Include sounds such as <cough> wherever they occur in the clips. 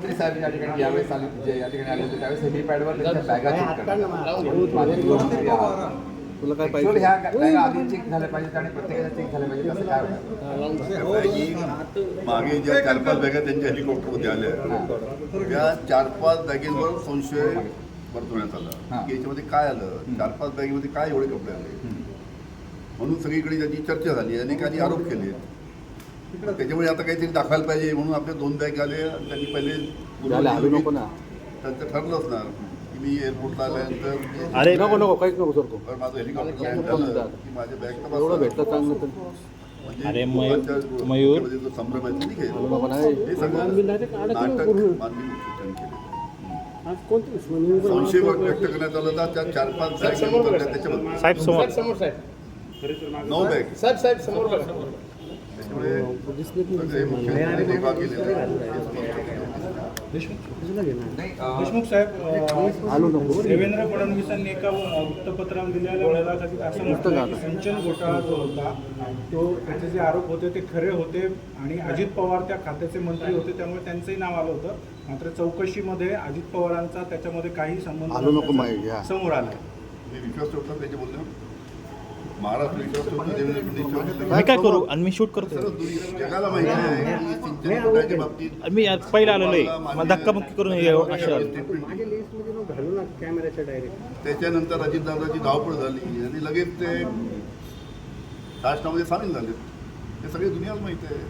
मंत्री साहेब या ठिकाणी यावेळेस आले जे या ठिकाणी आले होते त्यावेळेस हेलिपॅडवर त्यांच्या बॅगा चेक. तुला काय Actual ह्या बॅगा आधी चेक झाल्या पाहिजेत आणि प्रत्येकाच्या चेक झाल्या पाहिजेत असं काय होतं बॅगी मागे ज्या चार पाच बॅगा त्यांच्या हेलिकॉप्टरमध्ये आल्या. त्या चार पाच बॅगेंवर संशय वर्तवण्यात आला. हां. की याच्यामध्ये काय आलं? चार पाच बॅगेमध्ये काय एवढे कपडे आले? म्हणून सगळीकडे त्याची चर्चा झाली अनेकांनी आरोप केले त्याच्यामुळे आता काहीतरी दाखवायला पाहिजे म्हणून आपले दोन बॅग आले आणि त्यांनी पहिले ना. त्यांचं ठरलं असणार की मी एअरपोर्टला आल्यानंतर अरे नको नको काहीच नको सर तर माझं हेलिकॉप्टर लँड झालं. की माझे बॅग एवढं भेटलं चांगलं म्हणजे अरे मयूर- संभ्रम आहे तो हे सगळं नाटक मानवी संशय व्यक्त करण्यात आला होता त्या चार पाच बॅग त्याच्यामध्ये. साहेब समोर. नऊ बॅग. साहेब साहेब समोर देशमुख साहेब देवेंद्र फडणवीसांनी एका वृत्तपत्रात दिलेल्या असं म्हटलं सिंचन घोटाळा जो होता तो त्याचे जे आरोप होते ते खरे होते आणि अजित पवार त्या खात्याचे मंत्री होते त्यामुळे त्यांचंही नाव आलं होतं. मात्र चौकशीमध्ये अजित पवारांचा त्याच्यामध्ये काही संबंध हा. समोर आलं मी विश्वास ठेवतो त्याच्या बोलण्यावर महाराष्ट्र विश्वास ठेवतो देवेंद्र फडणवीस मी काय करू? आणि मी शूट करतो मी पहिला आलेलो आहे. मला धक्काबुक्की करून त्याच्यानंतर अजितदादाची धावपळ झाली आणि लगेच ते राष्ट्रामध्ये सामील झाले. हे सगळे दुनियाला माहिती आहे.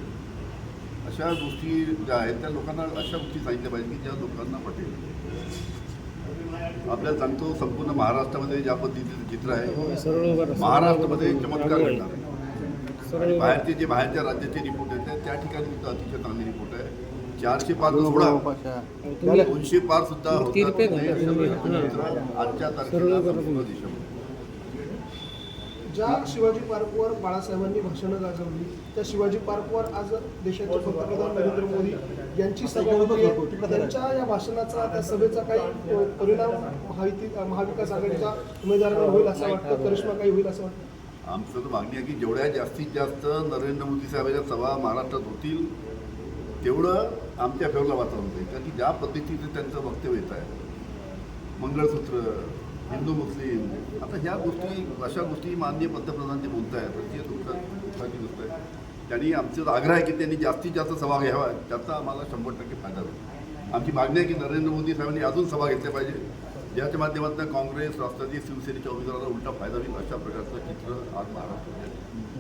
अशा गोष्टी ज्या आहेत त्या लोकांना अशा गोष्टी सांगितल्या पाहिजे की ज्या लोकांना पटेल. आपल्याला सांगतो संपूर्ण महाराष्ट्रामध्ये ज्या पद्धतीचं चित्र आहे महाराष्ट्रामध्ये चमत्कार घडणार. आहे. बाहेरचे जे बाहेरच्या राज्याचे रिपोर्ट आहेत त्या ठिकाणी सुद्धा अतिशय चांगले रिपोर्ट आहे. चारशे पाच पाशा. दोनशे पार सुद्धा. आजच्या तारखेला संपूर्ण देशामध्ये ज्या शिवाजी पार्कवर बाळासाहेबांनी भाषणं गाजवली त्या शिवाजी पार्कवर आज देशाचे पंतप्रधान नरेंद्र मोदी यांची सभा होती. त्यांच्या या भाषणाचा त्या सभेचा काही परिणाम महायुती महाविकास आघाडीच्या उमेदवारांवर होईल असं वाटतं? करिश्मा काही होईल असं वाटतं? आमचं तर मागणी आहे की जेवढ्या जास्तीत जास्त नरेंद्र मोदी साहेबांच्या सभा महाराष्ट्रात होतील तेवढं आमच्या फेवरला वातावरण होईल. कारण की ज्या पद्धतीचं त्यांचं वक्तव्य येत आहे मंगळसूत्र हिंदू मुस्लिम. आता ह्या गोष्टी अशा गोष्टी माननीय पंतप्रधान जे बोलत आहेत म्हणजे दुःखाची गोष्ट आहे. त्यांनी आमचा आग्रह आहे की त्यांनी जास्तीत जास्त सभा घ्यावा. त्याचा आम्हाला शंभर टक्के फायदा होईल. आमची मागणी आहे की नरेंद्र मोदी साहेबांनी अजून सभा घेतल्या पाहिजे. ज्याच्या माध्यमातून काँग्रेस राष्ट्रवादी शिवसेनेच्या उमेदवाराला उलटा फायदा होईल अशा प्रकारचं चित्र आज महाराष्ट्रात आहे.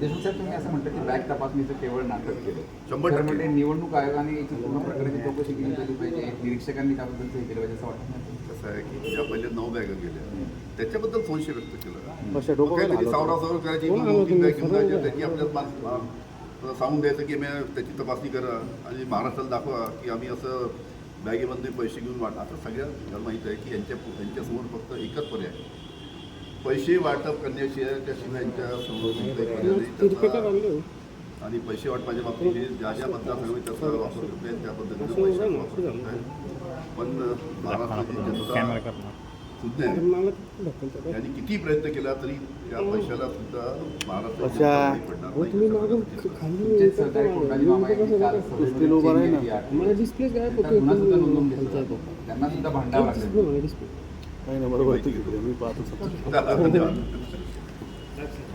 देशमुख तुम्ही असं म्हणता की बॅग तपासणीचं केवळ नाटक केलं. शंभर टक्के. म्हणजे निवडणूक आयोगाने पूर्ण प्रकारची चौकशी केली पाहिजे. निरीक्षकांनी त्याबद्दलचं हे केलं पाहिजे असं वाटत कसं आहे की ज्या पहिले नऊ बॅगा गेल्या त्याच्याबद्दल संशय व्यक्त केला. सावरासावर करायची दोन तीन बॅग घेऊन जायच्या त्याची आपल्याला सांगून द्यायचं की मी त्याची तपासणी करा आणि महाराष्ट्राला दाखवा की आम्ही असं बॅगेमध्ये पैसे घेऊन वाट आता सगळ्या माहीत आहे की यांच्या यांच्यासमोर फक्त एकच पर्याय. पैसे वाटप करण्याशिवाय त्याशिवाय यांच्या समोर कोणताही पर्याय नाही. त्याचा- आणि पैसे वाटपाच्या बाबतीत हे ज्या ज्या मतदारसंघात त्याचा वापर करते त्या पद्धतीने पैशाचा वापर करताय पण महाराष्ट्राची जनता सुज्ञ आहे त्यांनी किती प्रयत्न केला तरी त्या पैशाला सुद्धा महाराष्ट्राची बळी पडणार. नाही. नाही बरोबर <laughs>